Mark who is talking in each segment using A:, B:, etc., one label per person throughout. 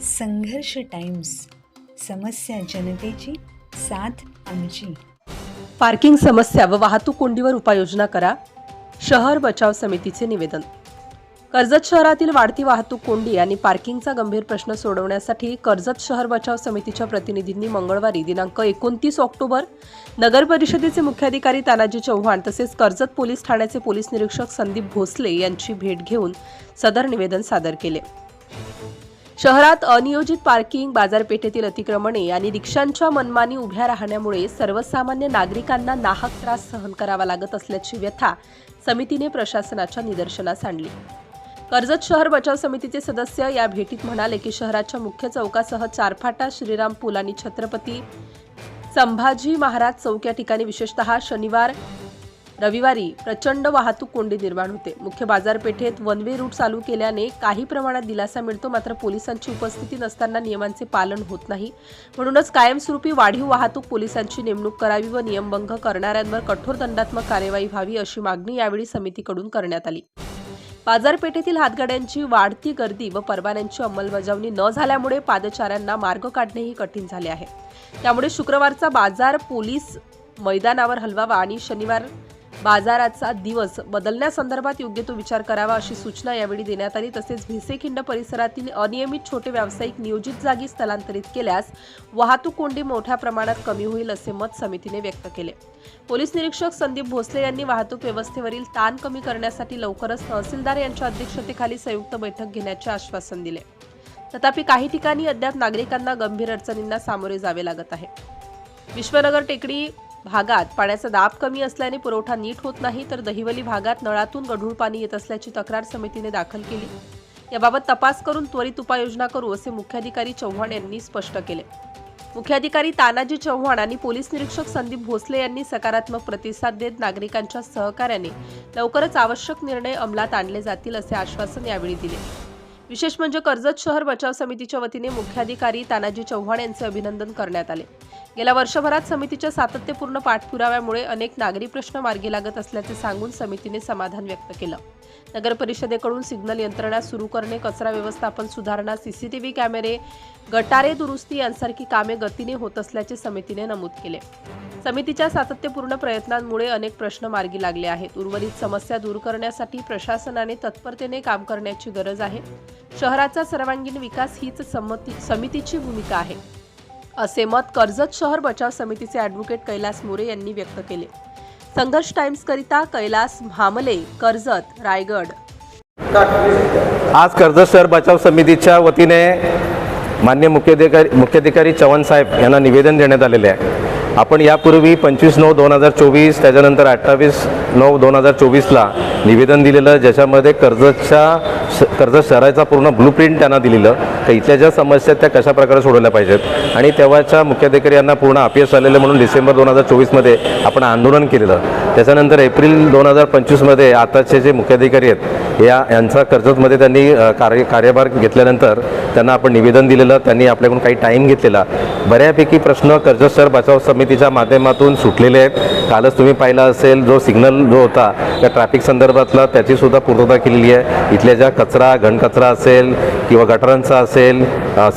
A: संघर्ष टाइम्स समस्या जनतेची साथ आमची.
B: पार्किंग समस्या व वाहतूक कोंडीवर उपाययोजना करा. शहर बचाव समितीचे निवेदन. कर्जत शहरातील वाढती वाहतूक कोंडी आणि पार्किंगचा गंभीर प्रश्न सोडवण्यासाठी कर्जत शहर बचाव समितीच्या प्रतिनिधींनी मंगळवारी दिनांक एकोणतीस ऑक्टोबर नगर परिषदेचे मुख्याधिकारी तानाजी चव्हाण तसेच कर्जत पोलीस ठाण्याचे पोलीस निरीक्षक संदीप भोसले यांची भेट घेऊन सदर निवेदन सादर केले. शहरात अनियोजित पार्किंग बाजारपेठेतील अतिक्रमणे आणि रिक्षांच्या मनमानी उभ्या राहण्यामुळे सर्वसामान्य नागरिकांना नाहक त्रास सहन करावा लागत असल्याची व्यथा समितीने प्रशासनाच्या निदर्शनास आणली. कर्जत शहर बचाव समितीचे सदस्य या भेटीत म्हणाले की शहराच्या मुख्य चौकासह चारफाटा श्रीराम पूल आणि छत्रपती संभाजी महाराज चौक या ठिकाणी विशेषतः शनिवार रविवारी प्रचंड वाहतूक कोंडी निर्माण होते. मुख्य बाजारपेठेत वन वे रूट चालू केल्याने काही प्रमाणात दिलासा मिळतो मात्र पोलिसांची उपस्थिती नसताना नियमांचे पालन होत नाही. म्हणूनच कायमस्वरूपी वाढीव वाहतूक पोलिसांची नेमणूक करावी व नियमभंग करणाऱ्यांवर कठोर दंडात्मक कार्यवाही व्हावी अशी मागणी यावेळी समितीकडून करण्यात आली. बाजारपेठेतील हातगाड्यांची वाढती गर्दी व परवान्यांची अंमलबजावणी न झाल्यामुळे पादचाऱ्यांना मार्ग काढणेही कठीण झाले आहे. त्यामुळे शुक्रवारचा बाजार पोलीस मैदानावर हलवावा आणि शनिवार बाजाराचा दिवस बदलण्यासंदर्भात योग्य तो विचार करावा अशी सूचना यावेळी देण्यात आली. तसेच भिसेखिंड परिसरातील अनियमित छोटे व्यावसायिक नियोजित जागी स्थलांतरित केल्यास वाहतूक कोंडी मोठ्या प्रमाणात कमी होईल असे मत समितीने व्यक्त केले. पोलीस निरीक्षक संदीप भोसले यांनी वाहतूक व्यवस्थेवरील ताण कमी करण्यासाठी लवकरच तहसीलदार यांच्या अध्यक्षतेखाली संयुक्त बैठक घेण्याचे आश्वासन दिले. तथापि काही ठिकाणी अद्याप नागरिकांना गंभीर अडचणींना सामोरे जावे लागत आहे. विश्वनगर टेकडी भागात. पाण्याचा दाब कमी असल्याने पुरवठा नीट होत नाही तर दहिवली भागात नळातून गढूळ पाणी येत असल्याची तक्रार समितीने दाखल केली. याबाबत तपास करून त्वरित उपाययोजना करू असे मुख्याधिकारी चव्हाण यांनी स्पष्ट केले. मुख्याधिकारी तानाजी चव्हाण आणि पोलीस निरीक्षक संदीप भोसले यांनी सकारात्मक प्रतिसाद देत नागरिकांच्या सहकार्याने लवकरच आवश्यक निर्णय अंमलात आणले जातील असे आश्वासन यावेळी दिले. विशेष म्हणजे कर्जत शहर बचाव समितीच्या वतीने मुख्याधिकारी तानाजी चव्हाण यांचे अभिनंदन करण्यात आले. गेल्या वर्षभरात समितीच्या सातत्यपूर्ण पाठपुराव्यामुळे अनेक नागरी प्रश्न मार्गी लागत असल्याचे सांगून समितीने समाधान व्यक्त केलं. नगर परिषदेकडून सिग्नल यंत्रणा सुरू करणे कचरा व्यवस्थापन सुधारणा सीसीटीव्ही कॅमेरे गटारे दुरुस्ती यांसारखी कामे गतीने होत असल्याचे समितीने नमूद केले. समितीच्या सातत्यपूर्ण प्रयत्नांमुळे अनेक प्रश्न मार्गी लागले आहेत. उर्वरित समस्या दूर करण्यासाठी प्रशासनाने तत्परतेने काम करण्याची गरज आहे. शहराचा सर्वांगीण विकास हीच संमती समितीची भूमिका आहे. असे मत कर्जत शहर बचाव समितीचे ॲडव्होकेट कैलास मोरे यांनी व्यक्त केले. संघर्ष टाइम्सकरिता कैलास भामले कर्जत रायगड.
C: आज कर्जत शहर बचाव समितीच्या वतीने मान्य मुख्याधिकारी मुख्याधिकारी चव्हाण साहेब यांना निवेदन देण्यात आलेले आहे. आपण यापूर्वी पंचवीस नऊ दोन हजार चोवीस त्याच्यानंतर अठ्ठावीस नऊ दोन हजार चोवीसला निवेदन दिलेलं ज्याच्यामध्ये कर्जतच्या श कर्जत शहराचा पूर्ण ब्लूप्रिंट त्यांना दिलेलं तर इथल्या ज्या समस्या आहेत त्या कशा प्रकारे सोडवल्या पाहिजेत? आणि तेव्हाच्या मुख्याधिकारी यांना पूर्ण अपयश आलेलं म्हणून डिसेंबर दोन हजार चोवीसमध्ये आपण आंदोलन केलेलं. त्याच्यानंतर एप्रिल दोन हजार पंचवीसमध्ये आताचे जे मुख्याधिकारी आहेत या यांचा कर्जतमध्ये त्यांनी कार्य कार्यभार घेतल्यानंतर त्यांना आपण निवेदन दिलेलं त्यांनी आपल्याकडून काही टाईम घेतलेला. बऱ्यापैकी प्रश्न कर्जत शहर बचाव समितीच्या माध्यमातून सुटलेले आहेत. कालच तुम्ही पाहिला असेल जो सिग्नल जो होता त्या ट्रॅफिक संदर्भातला त्याचीसुद्धा पूर्तता केलेली आहे. इथल्या ज्या कचरा घनकचरा असेल किंवा गटारांचा असेल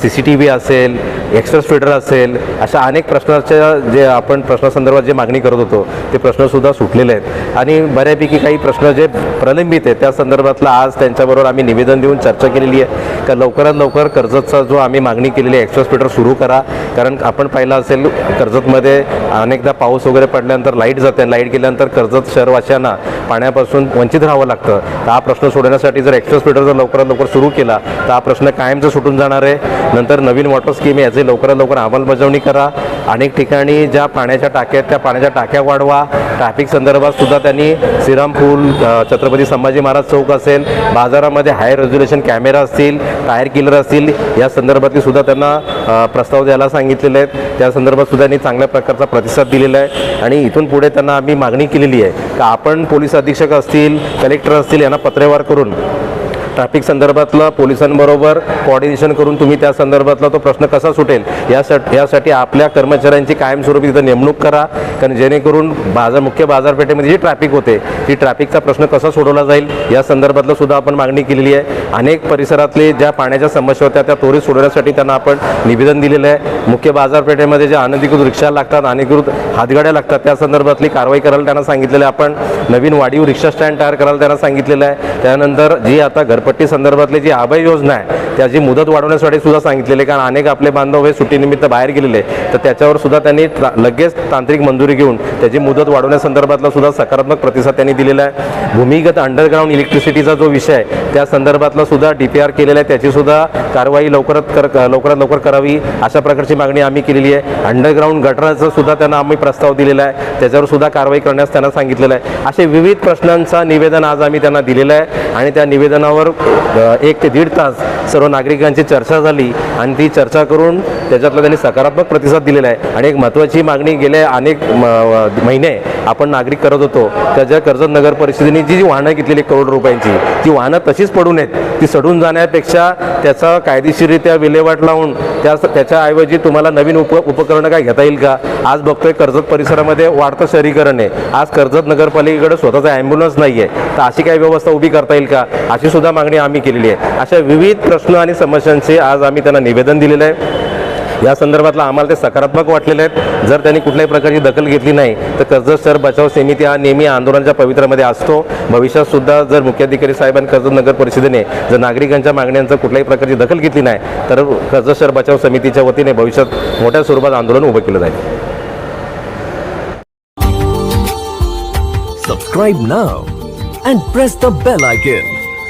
C: सी सी टी व्ही असेल एक्सप्रेस फिडर असेल अशा अनेक प्रश्नाच्या जे आपण प्रश्नासंदर्भात जे मागणी करत होतो ते प्रश्नसुद्धा सुटलेले आहेत. आणि बऱ्यापैकी काही प्रश्न जे प्रलंबित आहेत त्या संदर्भातला आज त्यांच्याबरोबर आम्ही निवेदन देऊन चर्चा केलेली आहे. का लवकरात लवकर कर्जतचा जो आम्ही मागणी केलेली आहे एक्सप्रेस फिडर सुरू करा. कारण आपण पाहिलं असेल कर्जतमध्ये अनेकदा पाऊस वगैरे पडल्यानंतर लाइट जाते. लाइट गेल्यानंतर कर्जत शहरवासियांना पाण्यापासून वंचित राहावं लागतं. तर हा प्रश्न सोडवण्यासाठी जर एक्सप्रेस फिडर जर लवकरात लवकर सुरू केला तर हा प्रश्न कायमचा सुटून जाणार आहे नंतर नवीन वॉटर स्कीम याचं याची लवकरात लवकर अंमलबजावणी करा. अनेक ठिकाणी ज्या पाण्याच्या टाक्या आहेत त्या पाण्याच्या टाक्या वाढवा. ट्रॅफिक संदर्भात सुद्धा त्यांनी श्रीरामपूल छत्रपती संभाजी महाराज चौक असेल बाजारामध्ये हाय रेझोल्युशन कॅमेरा असतील टायर किलर असतील या संदर्भातली सुद्धा त्यांना प्रस्ताव द्यायला सांगितलेले आहेत. त्या संदर्भात सुद्धा त्यांनी चांगल्या प्रकारचा प्रतिसाद दिलेला आहे. आणि इथून पुढे त्यांना आम्ही मागणी केलेली आहे का आपण पोलीस अधीक्षक असतील कलेक्टर असतील यांना पत्रव्यवहार करून ट्रॅफिक संदर्भातलं पोलिसांबरोबर कोऑर्डिनेशन करून तुम्ही त्या संदर्भातला तो प्रश्न कसा सुटेल यासाठी यासाठी आपल्या कर्मचाऱ्यांची कायमस्वरूपी तिथं नेमणूक करा. कारण जेणेकरून बाजार मुख्य बाजारपेठेमध्ये जी ट्रॅफिक होते ती ट्रॅफिकचा प्रश्न कसा सोडवला जाईल या संदर्भातलं सुद्धा आपण मागणी केलेली आहे. अनेक परिसरातले ज्या पाण्याच्या समस्या होत्या त्या त्वरित सोडवण्यासाठी त्यांना आपण निवेदन दिलेलं आहे. मुख्य बाजारपेठेमध्ये ज्या अनधिकृत रिक्षा लागतात अनधिकृत हातगाड्या लागतात त्या संदर्भातली कारवाई करायला त्यांना सांगितलेलं आहे. आपण नवीन वाढीव रिक्षा स्टँड तयार करायला त्यांना सांगितलेलं आहे. त्यानंतर जी आता घर झोपडपट्टी संदर्भातली जी आभय योजना आहे त्याची मुदत वाढवण्यासाठी सुद्धा सांगितलेले आहे. कारण अनेक आपले बांधव हे सुट्टीनिमित्त बाहेर गेलेले तर त्याच्यावर सुद्धा त्यांनी लगेच तांत्रिक मंजुरी घेऊन त्याची मुदत वाढवण्यासंदर्भातला सुद्धा सकारात्मक प्रतिसाद त्यांनी दिलेला आहे. भूमिगत अंडरग्राऊंड इलेक्ट्रिसिटीचा जो विषय आहे त्या संदर्भातला सुद्धा डी पी आर केलेला आहे. त्याची सुद्धा कारवाई लवकरात कर लवकरात लवकर करावी अशा प्रकारची मागणी आम्ही केलेली आहे. अंडरग्राऊंड गटराचा सुद्धा त्यांना आम्ही प्रस्ताव दिलेला आहे. त्याच्यावर सुद्धा कारवाई करण्यास त्यांना सांगितलेलं आहे. असे विविध प्रश्नांचा निवेदन आज आम्ही त्यांना दिलेलं आहे. आणि त्या निवेदनावर एक ते दीड तास सर्व नागरिकांची चर्चा झाली आणि ती चर्चा करून त्याच्यातला त्यांनी सकारात्मक प्रतिसाद दिलेला आहे. आणि एक महत्त्वाची मागणी गेले अनेक म, महिने आपण नागरिक करत होतो. त्याच्या कर्जत नगर परिषदेने जी वाहनं घेतलेली करोड रुपयांची ती वाहनं तशीच पडून आहेत. ती सडून जाण्यापेक्षा त्याचा कायदेशीररित्या विल्हेवाट लावून त्या त्याच्याऐवजी तुम्हाला नवीन उप उपकरणं काय घेता येईल का? आज बघतोय कर्जत परिसरामध्ये वाढतं शहरीकरण आहे. आज कर्जत नगरपालिकेकडे स्वतःचा ॲम्ब्युलन्स नाही आहे तर अशी काही व्यवस्था उभी करता येईल का? अशी सुद्धा मागणी आम्ही केलेली आहे. अशा विविध प्रश्न आणि समस्यांचे आज आम्ही त्यांना निवेदन दिलेलं आहे. या संदर्भातला आम्हाला ते सकारात्मक वाटलेले आहेत जर त्यांनी कुठल्याही प्रकारची दखल घेतली नाही तर कर्जत शहर बचाव समिती हा नेहमी आंदोलनाच्या पवित्रामध्ये असतो. भविष्यात सुद्धा जर मुख्याधिकारी साहेबांनी कर्जत नगर परिषदेने जर नागरिकांच्या मागण्यांचं कुठल्याही प्रकारची दखल घेतली नाही तर कर्जत शहर बचाव समितीच्या वतीने भविष्यात मोठ्या स्वरूपात आंदोलन उभं केलं जाईल.
D: Subscribe now and press the bell icon.